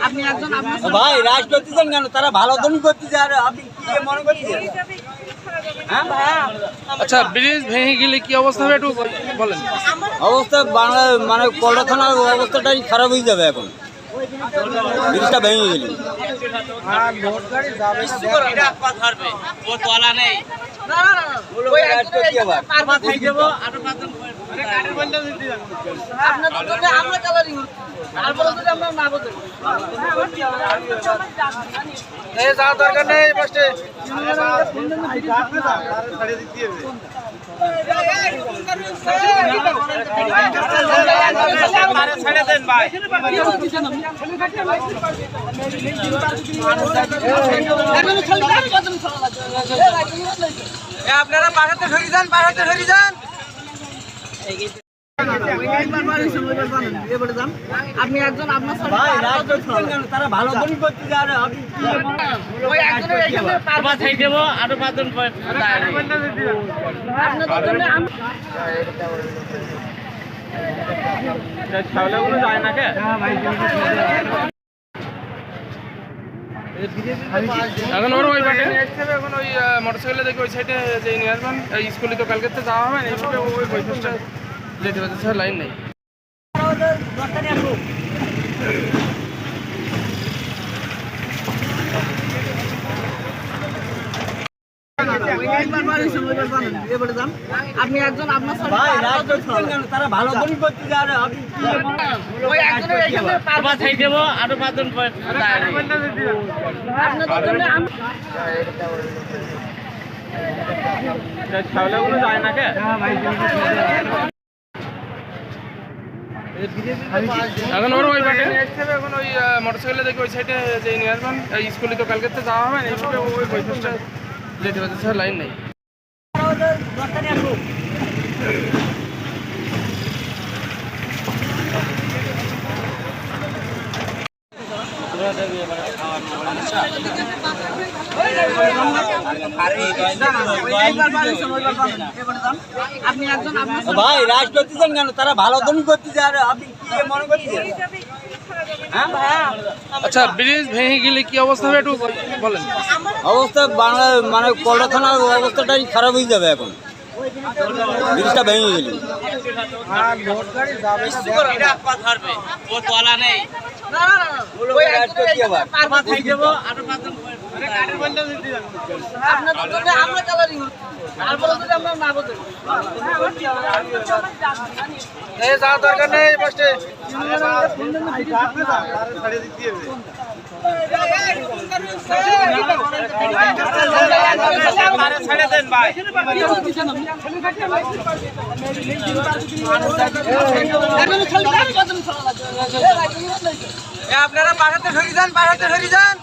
আপনি ভাই রাজ করতেছেন কেন? তারা ভালো দিন করতেছে আর আপনি কি মনে করতেছেন? হ্যাঁ আচ্ছা ব্রিজ ভেঙে গেলে কি অবস্থা হবে একটু বলেন। অবস্থা বাংলা মানে কলটা থানার অবস্থাটাই খারাপ হয়ে যাবে এখন। ব্রিজটা ভেঙে গেল। হয়ে। যাব। আপনাদের জন্য আমরা কালারিং তারপরে যদি আমরা না বলতে যাওয়ার দরকার নেই ফার্স্টে আপনারা পাঠাতে সরি যান পাঠাতে সরি যান। আপনি একজন আর আপনি কি এখন ওর ওই এখন ওই মোটরসাইকেলে দেখি ওই সাইডে যে নিয়ে আসবেন স্কুলে তো কালকে তো যাওয়া হবে না এইভাবে ওই বৈশাখটা যেতে পারছে স্যার লাইন নেই আপনি একজন আপনার তারা ভালো দিন করতেছে আর আপনি কি মনে ওই একজনের এইখানে পারপাস হয়ে যাব আরও পাঁচজন আপনাদের জন্য আমরা ছাগলগুলো যায় না কে এখন ওর ওই বাটে? এখন ওই মোটরসাইকেলে দেখি ওই সাইডে যে নিয়ে আসবেন। এই স্কুলে তো কালকে তো যাওয়া হবে না এইভাবে ওই বৈশাখটা যেতে পারছে স্যার লাইন নেই আপনি একজন আপনার ভাই রাজ করতেছেন কেন? তারা ভালো দিন করতেছে আর আপনি কি মনে করতেছেন? হ্যাঁ আচ্ছা ব্রিজ ভেঙে গেলে কি অবস্থা হবে একটু বলেন। অবস্থা বাংলা মানে কলটা থানার অবস্থাটাই খারাপ হয়ে যাবে এখন। ব্রিজটা ভেঙে গেল। হয়ে যাব আরও পাঁচজন আপনাদের জন্য আমরা কালারিং তারপরে যদি আমরা না বলতে এই যাওয়ার দরকার নেই ফার্স্টে আপনারা পাঠাতে সরি যান পাঠাতে সরি যান